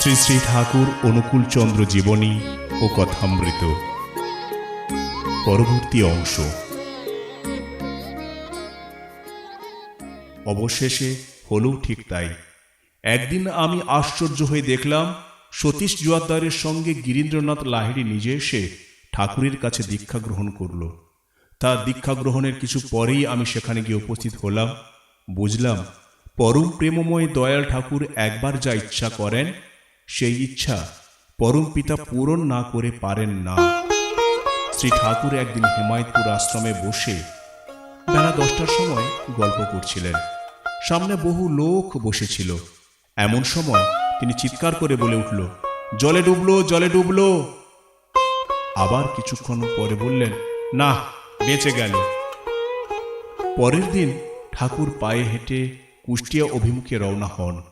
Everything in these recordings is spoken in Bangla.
শ্রী শ্রী ঠাকুর অনুকূল চন্দ্র জীবনী ও কথামৃত। পরবর্তী অংশ। অবশেষে হলেও ঠিক তাই। একদিন আমি আশ্চর্য হয়ে দেখলাম, সতীশ জোয়ারদারের সঙ্গে গিরীন্দ্রনাথ লাহিড়ী নিজে এসে ঠাকুরের কাছে দীক্ষা গ্রহণ করল। তার দীক্ষা গ্রহণের কিছু পরেই আমি সেখানে গিয়ে উপস্থিত হলাম। বুঝলাম, পরম প্রেমময় দয়াল ঠাকুর একবার যা ইচ্ছা করেন সেই ইচ্ছা পরম পিতা পূরণ না করে পারেন না। শ্রী ঠাকুর একদিন হেমায়তপুর আশ্রমে বসে বেলা দশটার সময় গল্প করছিলেন। সামনে বহু লোক বসেছিল। এমন সময় তিনি চিৎকার করে বলে উঠল, জলে ডুবলো জলে ডুবলো। আবার কিছুক্ষণ পরে বললেন, না, বেঁচে গেল। পরের দিন ঠাকুর পায়ে হেঁটে কুষ্টিয়া অভিমুখে রওনা হন।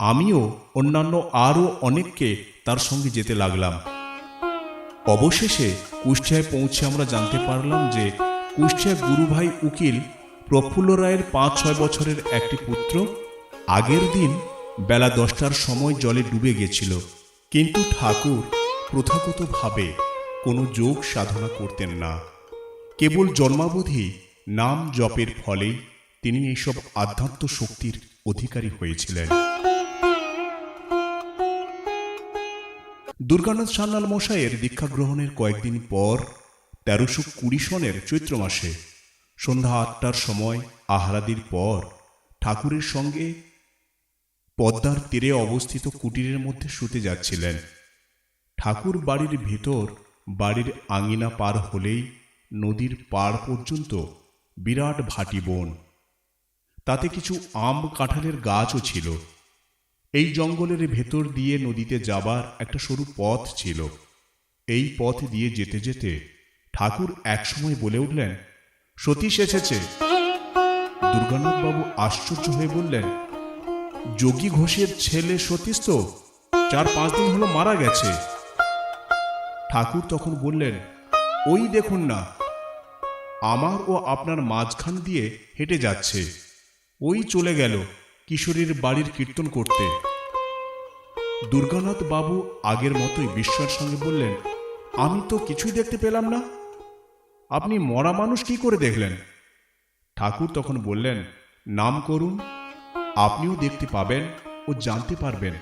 আমিও অন্যান্য আরও অনেককে তার সঙ্গে যেতে লাগলাম। অবশেষে কুষ্টিয়ায় পৌঁছে আমরা জানতে পারলাম যে কুষ্টিয়া গুরুভাই উকিল প্রফুল্ল রায়ের পাঁচ ছয় বছরের একটি পুত্র। আগের দিন বেলা দশটার সময় জলে ডুবে গেছিল। কিন্তু ঠাকুর প্রথাগতভাবে কোনো যোগ সাধনা করতেন না। কেবল জন্মাবধি নাম জপের ফলেই তিনি এইসব আধ্যাত্ম শক্তির অধিকারী হয়েছিলেন। দুর্গানাথ সান্যাল মশাইয়ের দীক্ষা গ্রহণের কয়েকদিন পর তেরোশো কুড়ি সনের চৈত্র মাসে সন্ধ্যা আটটার সময় আহারাদির পর ঠাকুরের সঙ্গে পদ্মার তীরে অবস্থিত কুটিরের মধ্যে শুতে যাচ্ছিলেন। ঠাকুর বাড়ির ভেতর বাড়ির আঙিনা পার হলেই নদীর পার পর্যন্ত বিরাট ভাটি বন। তাতে কিছু আম কাঁঠালের গাছও ছিল। এই জঙ্গলের ভেতর দিয়ে নদীতে যাবার একটা সরু পথ ছিল। এই পথ দিয়ে যেতে যেতে ঠাকুর একসময় বলে উঠলেন, সতীশ এসেছে। দুর্গানাথবাবু আশ্চর্য হয়ে বললেন, যোগী ঘোষের ছেলে সতীশ তো, চার পাঁচ দিন হলো মারা গেছে। ঠাকুর তখন বললেন, ওই দেখুন না, আমার ও আপনার মাঝখান দিয়ে হেঁটে যাচ্ছে, ওই চলে গেল। কিশোরীর বাড়ির কীর্তন করতে। দুর্গানাথ বাবু আগের মতোই বিস্ময়ের সঙ্গে বললেন, আমি তো কিছুই দেখতে পেলাম না। আপনি মরা মানুষ কি করে দেখলেন? ঠাকুর তখন বললেন, নাম করুন, আপনিও দেখতে পাবেন ও জানতে পারবেন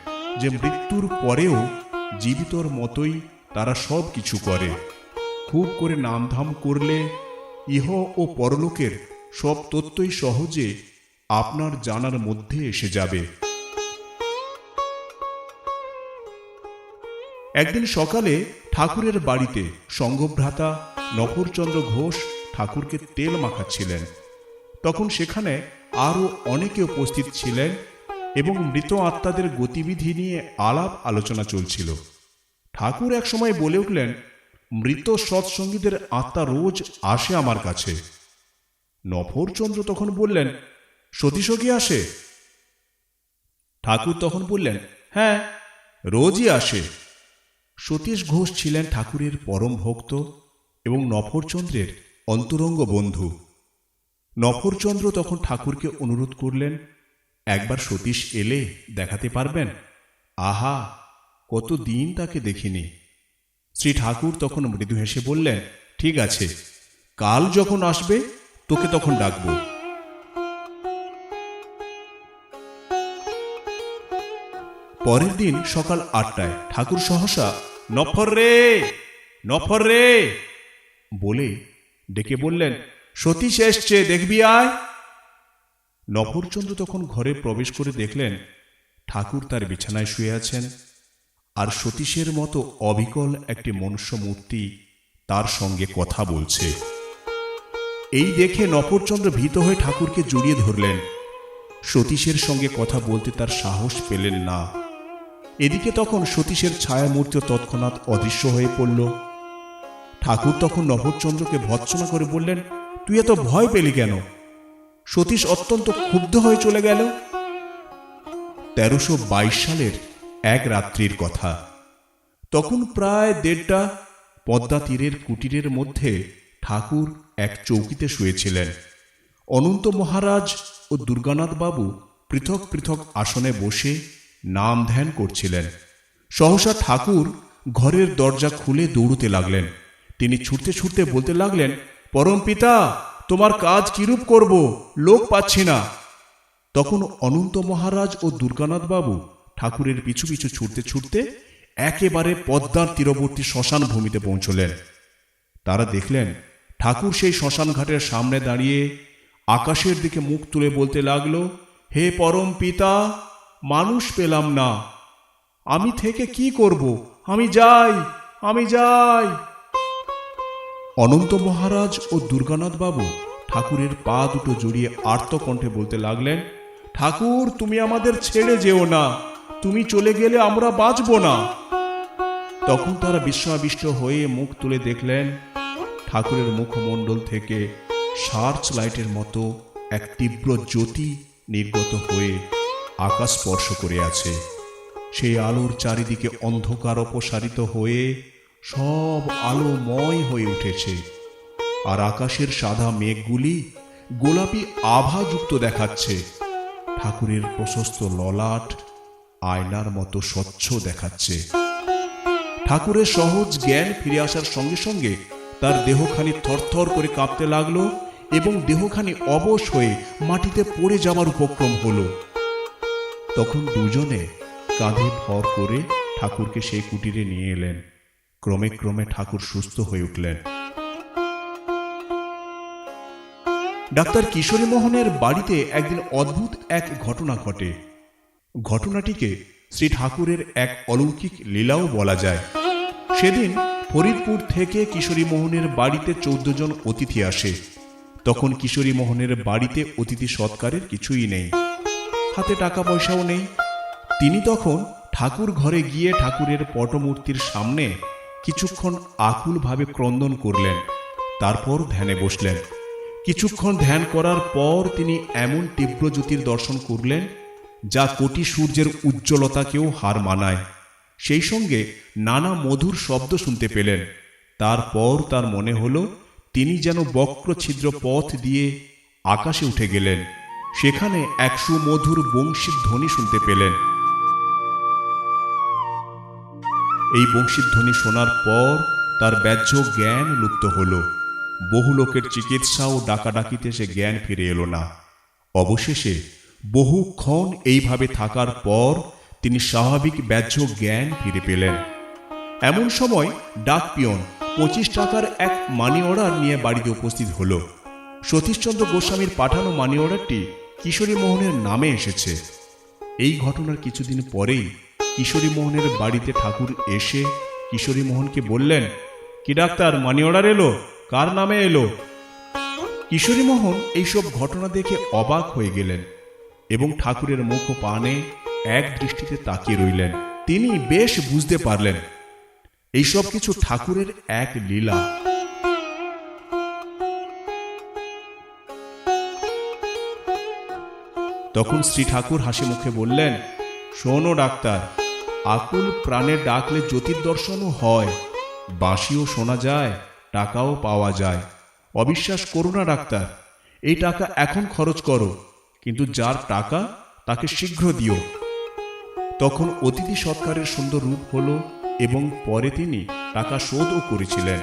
যে মৃত্যুর পরেও জীবিতর মতোই তারা সব কিছু করে। খুব করে নামধাম করলে ইহ ও পরলোকের সব তথ্যই সহজে আপনার জানার মধ্যে এসে যাবে। একদিন সকালে ঠাকুরের বাড়িতে সঙ্গভ্রাতা নফরচন্দ্র ঘোষ ঠাকুরকে তেল মাখাচ্ছিলেন। তখন সেখানে আরও অনেকে উপস্থিত ছিলেন এবং মৃত আত্মাদের গতিবিধি নিয়ে আলাপ আলোচনা চলছিল। ঠাকুর এক সময় বলে উঠলেন, মৃত সৎসঙ্গীদের আত্মা রোজ আসে আমার কাছে। নফরচন্দ্র তখন বললেন সতীশও কি আসে? ঠাকুর তখন বললেন হ্যাঁ রোজই আসে। সতীশ ঘোষ ছিলেন ঠাকুরের পরম ভক্ত এবং নফরচন্দ্রের অন্তরঙ্গ বন্ধু। নফরচন্দ্র তখন ঠাকুরকে অনুরোধ করলেন, একবার সতীশ এলে দেখাতে পারবেন? আহা, কত দিন তাকে দেখিনি। শ্রী ঠাকুর তখন মৃদু হেসে বললেন, ঠিক আছে, কাল যখন আসবে, তোকে তখন ডাকবো। পরের দিন সকাল আটটায় ঠাকুর সহসা, নফর রে নফর রে, বলে ডেকে বললেন, সতীশ এসছে, দেখবি আয়। নফরচন্দ্র তখন ঘরে প্রবেশ করে দেখলেন ঠাকুর তার বিছানায় শুয়ে আছেন আর সতীশের মতো অবিকল একটি মনুষ্য মূর্তি তার সঙ্গে কথা বলছে। এই দেখে নফরচন্দ্র ভীত হয়ে ঠাকুরকে জড়িয়ে ধরলেন। সতীশের সঙ্গে কথা বলতে তার সাহস পেলেন না। এদিকে তখন সতীশের ছায়ামূর্তি তৎক্ষণাৎ অদৃশ্য হয়ে পড়ল। ঠাকুর তখন নভরচন্দ্রকে ভৎসনা করে বললেন, তুই এত ভয় পেলি কেন? সতীশ অত্যন্ত ক্ষুব্ধ হয়ে চলে গেল। তেরোশো সালের এক রাত্রির কথা। তখন প্রায় দেড়টা পদ্মা তীরের কুটিরের মধ্যে ঠাকুর এক চৌকিতে শুয়েছিলেন। অনন্ত মহারাজ ও দুর্গানাথ বাবু পৃথক পৃথক আসনে বসে নাম ধ্যান করছিলেন। সহসা ঠাকুর ঘরের দরজা খুলে দৌড়তে লাগলেন। তিনি ছুটতে ছুটতে বলতে লাগলেন, পরম পিতা, তোমার কাজ কিরূপ করব? লোক পাচ্ছি না। তখন অনন্ত মহারাজ ও দুর্গানাথ বাবু ঠাকুরের পিছু পিছু ছুটতে ছুটতে একেবারে পদ্মার তীরবর্তী শ্মশান ভূমিতে পৌঁছলেন। তারা দেখলেন, ঠাকুর সেই শ্মশান ঘাটের সামনে দাঁড়িয়ে আকাশের দিকে মুখ তুলে বলতে লাগল, হে পরম পিতা মানুষ পেলাম না। আমি থেকে কি করব? আমি যাই আমি যাই। অনন্ত মহারাজ ও দুর্গানাথ বাবু ঠাকুরের পা দুটো জড়িয়ে আর্তকণ্ঠে বলতে লাগলেন, ঠাকুর, তুমি আমাদের ছেড়ে যেও না। তুমি চলে গেলে আমরা বাঁচব না। তখন তারা বিস্ময়াবিষ্ট হয়ে মুখ তুলে দেখলেন, ঠাকুরের মুখমণ্ডল থেকে সার্চ লাইটের মতো এক তীব্র জ্যোতি নির্গত হয়ে আকাশ স্পর্শ করে আছে সেই আলোর চারিদিকে অন্ধকার অপসারিত হয়ে সব আলোময় হয়ে উঠেছে। আর আকাশের সাদা মেঘগুলি গোলাপি আভাযুক্ত দেখাচ্ছে। ঠাকুরের প্রশস্ত ললাট আয়নার মতো স্বচ্ছ দেখাচ্ছে। ঠাকুরের সহজ জ্ঞান ফিরে আসার সঙ্গে সঙ্গে তার দেহখানি থরথর করে কাঁপতে লাগল এবং দেহখানি অবশ হয়ে মাটিতে পড়ে যাওয়ার উপক্রম হলো। তখন দুজনে কাঁধে ভর করে ঠাকুরকে সেই কুটিরে নিয়ে এলেন। ক্রমে ক্রমে ঠাকুর সুস্থ হয়ে উঠলেন। ডাক্তার কিশোরী মোহনের বাড়িতে একদিন অদ্ভুত এক ঘটনা ঘটে। ঘটনাটিকে শ্রী ঠাকুরের এক অলৌকিক লীলাও বলা যায়। সেদিন ফরিদপুর থেকে কিশোরী মোহনের বাড়িতে চৌদ্দ জন অতিথি আসে। তখন কিশোরী মোহনের বাড়িতে অতিথি সৎকারের কিছুই নেই। হাতে টাকা পয়সাও নেই। তিনি তখন ঠাকুর ঘরে গিয়ে ঠাকুরের পটমূর্তির সামনে কিছুক্ষণ আকুলভাবে ক্রন্দন করলেন, তারপর ধ্যানে বসলেন। কিছুক্ষণ ধ্যান করার পর তিনি এমন তীব্র জ্যোতির দর্শন করলেন, যা কোটি সূর্যের উজ্জ্বলতাকেও হার মানায়। সেই সঙ্গে নানা মধুর শব্দ শুনতে পেলেন। তারপর তার মনে হলো, তিনি যেন বক্র ছিদ্র পথ দিয়ে আকাশে উঠে গেলেন। সেখানে এক সুমধুর বংশীর ধ্বনি শুনতে পেলেন। এই বংশীর ধ্বনি শোনার পর তার ব্যাহ্য জ্ঞান লুপ্ত হল। বহু লোকের চিকিৎসা ও ডাকাডাকিতে সে জ্ঞান ফিরে এলো না। অবশেষে বহুক্ষণ এইভাবে থাকার পর তিনি স্বাভাবিক ব্যাহ্য জ্ঞান ফিরে পেলেন। এমন সময় ডাক পিয়ন পঁচিশ টাকার এক মানি অর্ডার নিয়ে বাড়িতে উপস্থিত হল। সতীশচন্দ্র গোস্বামীর পাঠানো মানি অর্ডারটি কিশোরী মোহনের নামে এসেছে। এই ঘটনার কিছুদিন পরেই কিশোরী মোহনের বাড়িতে ঠাকুর এসে কিশোরী মোহনকে বললেন, কি ডাক্তার মানি অর্ডার এলো? কার নামে এলো? কিশোরী মোহন এইসব ঘটনা দেখে অবাক হয়ে গেলেন এবং ঠাকুরের মুখ পানে এক দৃষ্টিতে তাকিয়ে রইলেন। তিনি বেশ বুঝতে পারলেন, এইসব কিছু ঠাকুরের এক লীলা। তখন শ্রী ঠাকুর হাসি মুখে বললেন, শোনো ডাক্তার, আকুল প্রাণে ডাকলে জ্যোতির দর্শনও হয়, বাঁশিও শোনা যায়, টাকাও পাওয়া যায়। অবিশ্বাস করো না ডাক্তার, এই টাকা এখন খরচ করো, কিন্তু যার টাকা, তাকে শীঘ্র দিও। তখন অতিথি সৎকারের সুন্দর রূপ হলো এবং পরে তিনি টাকা শোধও করেছিলেন।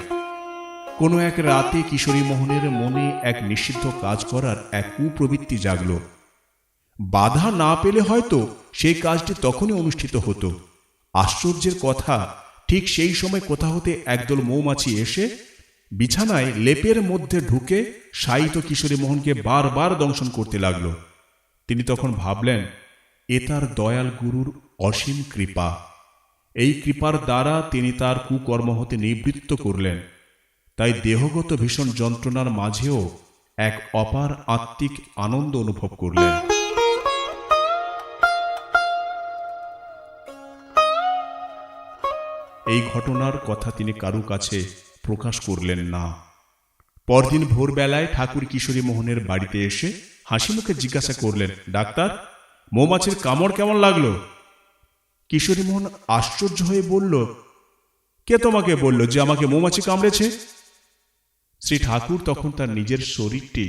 কোনো এক রাতে কিশোরী মোহনের মনে এক নিষিদ্ধ কাজ করার এক কুপ্রবৃত্তি জাগল। বাধা না পেলে হয়তো সেই কাজটি তখনই অনুষ্ঠিত হতো। আশ্চর্যের কথা, ঠিক সেই সময় কোথা হতে একদল মৌমাছি এসে বিছানায় লেপের মধ্যে ঢুকে সাইত কিশোরী মোহনকে বারবার দংশন করতে লাগল। তিনি তখন ভাবলেন, এ তার দয়াল গুরুর অসীম কৃপা। এই কৃপার দ্বারা তিনি তার কুকর্ম হতে নিবৃত্ত করলেন। তাই দেহগত ভীষণ যন্ত্রণার মাঝেও এক অপার আত্মিক আনন্দ অনুভব করলেন। এই ঘটনার কথা তিনি কারু কাছে প্রকাশ করলেন না। পরদিন ভোরবেলায় ঠাকুর কিশোরী মোহনের বাড়িতে এসে হাসি মুখে জিজ্ঞাসা করলেন, ডাক্তার, মৌমাছির কামড় কেমন লাগল? কিশোরী মোহন আশ্চর্য হয়ে বলল, কে তোমাকে বলল যে আমাকে মৌমাছি কামড়েছে? শ্রী ঠাকুর তখন তার নিজের শরীরটি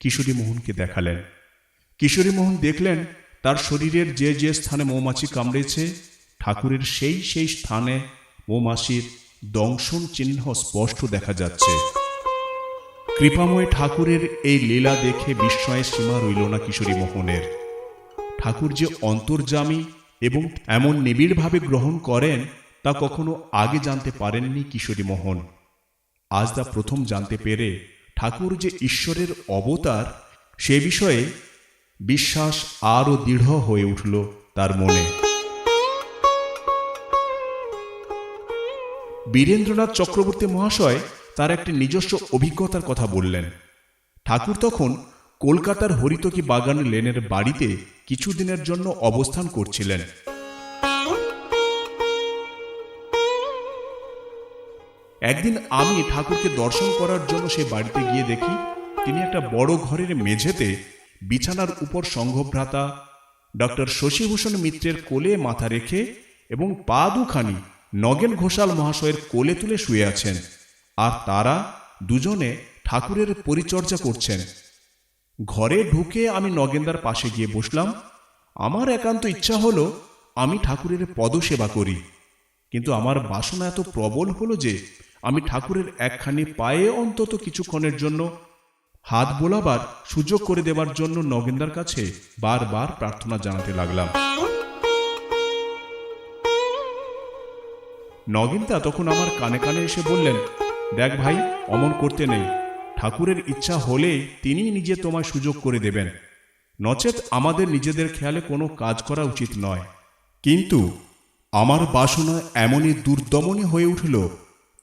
কিশোরী মোহনকে দেখালেন। কিশোরী মোহন দেখলেন, তার শরীরের যে যে স্থানে মৌমাছি কামড়েছে, ঠাকুরের সেই সেই স্থানে মৌমাছির দংশন চিহ্ন স্পষ্ট দেখা যাচ্ছে। কৃপাময় ঠাকুরের এই লীলা দেখে বিস্ময়ের সীমা রইল না কিশোরী মোহনের। ঠাকুর যে অন্তর্জামী এবং এমন নিবিড়ভাবে গ্রহণ করেন, তা কখনো আগে জানতে পারেননি কিশোরী মোহন। আজ তা প্রথম জানতে পেরে ঠাকুর যে ঈশ্বরের অবতার, সে বিষয়ে বিশ্বাস আরও দৃঢ় হয়ে উঠল তার মনে। বীরেন্দ্রনাথ চক্রবর্তী মহাশয় তার একটি নিজস্ব অভিজ্ঞতার কথা বললেন। ঠাকুর তখন কলকাতার হরিতকি বাগান লেনের বাড়িতে কিছুদিনের জন্য অবস্থান করছিলেন। একদিন আমি ঠাকুরকে দর্শন করার জন্য সে বাড়িতে গিয়ে দেখি, তিনি একটা বড় ঘরের মেঝেতে বিছানার উপর সংঘভ্রাতা ডক্টর শশীভূষণ মিত্রের কোলে মাথা রেখে এবং পা দুখানি নগেন ঘোষাল মহাশয়ের কোলে তুলে শুয়ে আছেন, আর তারা দুজনে ঠাকুরের পরিচর্যা করছেন। ঘরে ঢুকে আমি নগেন্দার পাশে গিয়ে বসলাম। আমার একান্ত ইচ্ছা হলো আমি ঠাকুরের পদসেবা করি। কিন্তু আমার বাসনা এত প্রবল হলো যে আমি ঠাকুরের একখানি পায়ে অন্তত কিছুক্ষণের জন্য হাত বোলাবার সুযোগ করে দেবার জন্য নগেন্দার কাছে বারবার প্রার্থনা জানাতে লাগলাম। নগেন্দা তখন আমার কানে কানে এসে বললেন, দেখ ভাই, অমন করতে নেই। ঠাকুরের ইচ্ছা হলে তিনি নিজে তোমায় সুযোগ করে দেবেন। নচেত আমাদের নিজেদের খেয়ালে কোনো কাজ করা উচিত নয়। কিন্তু আমার বাসনা এমনই দুর্দমনী হয়ে উঠল,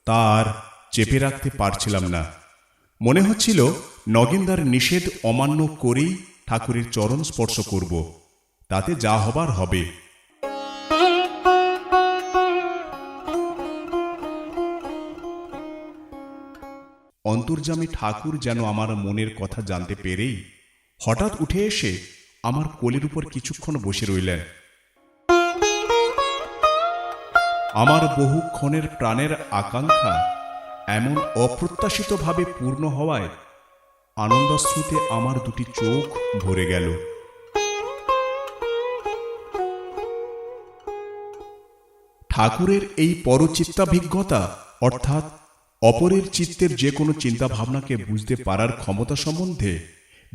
তার চেপে রাখতে পারছিলাম না। মনে হচ্ছিল নগেন্দার নিষেধ অমান্য করেই ঠাকুরের চরণ স্পর্শ করব। তাতে যা হবার হবে। অন্তর্জামী ঠাকুর যেন আমার মনের কথা জানতে পেরেই হঠাৎ উঠে এসে আমার কোলের উপর কিছুক্ষণ বসে রইলেন। আমার বহুক্ষণের প্রাণের আকাঙ্ক্ষা এমন অপ্রত্যাশিতভাবে পূর্ণ হওয়ায় আনন্দশ্রুতে আমার দুটি চোখ ভরে গেল। ঠাকুরের এই পরচিত্তাভিজ্ঞতা অর্থাৎ অপরের চিত্তের যে কোনো চিন্তা ভাবনাকে বুঝতে পারার ক্ষমতা সম্বন্ধে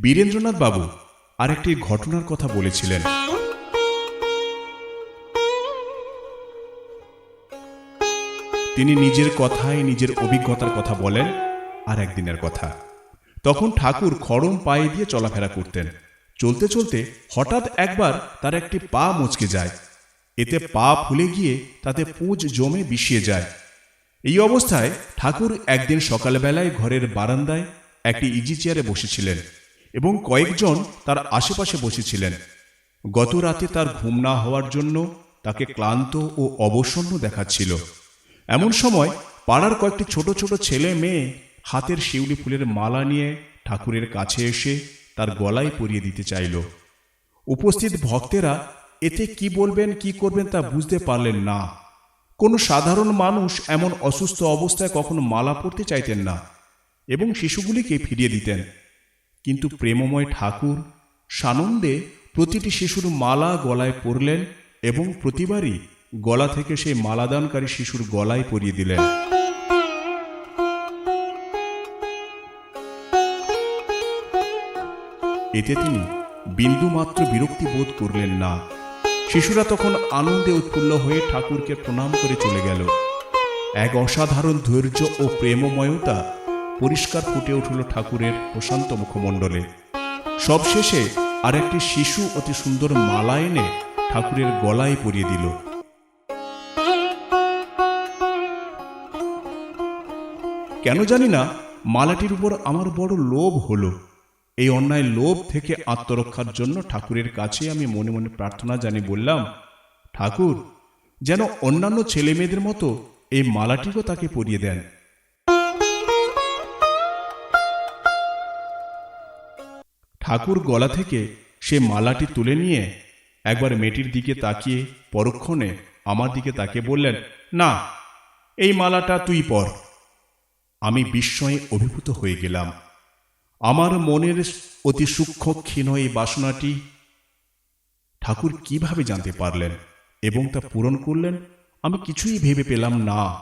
বীরেন্দ্রনাথ বাবু আরেকটি ঘটনার কথা বলেছিলেন। তিনি নিজের কথায় নিজের অভিজ্ঞতার কথা বলেন আর একদিনের কথা। তখন ঠাকুর খড়ম পায়ে দিয়ে চলাফেরা করতেন। চলতে চলতে হঠাৎ একবার তার একটি পা মুচকে যায়। এতে পা ফুলে গিয়ে তাতে পুঁজ জমে বিষিয়ে যায়। এই অবস্থায় ঠাকুর একদিন সকালবেলায় ঘরের বারান্দায় একটি ইজি চেয়ারে বসেছিলেন এবং কয়েকজন তার আশেপাশে বসেছিলেন। গত রাতে তার ঘুম না হওয়ার জন্য তাকে ক্লান্ত ও অবসন্ন দেখাচ্ছিল। এমন সময় পাড়ার কয়েকটি ছোট ছোট ছেলে মেয়ে হাতের শিউলি ফুলের মালা নিয়ে ঠাকুরের কাছে এসে তার গলায় পরিয়ে দিতে চাইল। উপস্থিত ভক্তেরা, এতে কি বলবেন, কি করবেন তা বুঝতে পারলেন না। কোনো সাধারণ মানুষ এমন অসুস্থ অবস্থায় কখনো মালা পরতে চাইতেন না এবং শিশুগুলিকে ফিরিয়ে দিতেন। কিন্তু প্রেমময় ঠাকুর সানন্দে প্রতিটি শিশুর মালা গলায় পরলেন এবং প্রতিবারই গলা থেকে সেই মালাদানকারী শিশুর গলায় পরিয়ে দিলেন। এতে তিনি বিন্দুমাত্র বিরক্তি বোধ করলেন না। শিশুরা তখন আনন্দে উৎফুল্ল হয়ে ঠাকুরকে প্রণাম করে চলে গেল। এক অসাধারণ ধৈর্য ও প্রেমময়তা পরিষ্কার ফুটে উঠল ঠাকুরের প্রশান্ত মুখমণ্ডলে। সবশেষে আরেকটি শিশু অতি সুন্দর মালা এনে ঠাকুরের গলায় পরিয়ে দিল। কেন জানি না, মালাটির উপর আমার বড় লোভ হলো। এই অন্যায় লোভ থেকে আত্মরক্ষার জন্য ঠাকুরের কাছে আমি মনে মনে প্রার্থনা জানি বললাম, ঠাকুর, যেন অন্যান্য ছেলে মেয়েদের মতো এই মালাটিও তাকে পরিয়ে দেন। ঠাকুর গলা থেকে সে মালাটি তুলে নিয়ে একবার মেয়েটির দিকে তাকিয়ে পরক্ষণে আমার দিকে তাকে বললেন, না, এই মালাটা তুই পর। আমি বিস্ময়ে অভিভূত হয়ে গেলাম। আমার মনের অতি সূক্ষ্ম ক্ষীণ এই বাসনাটি ঠাকুর কীভাবে জানতে পারলেন এবং তা পূরণ করলেন, আমি কিছুই ভেবে পেলাম না।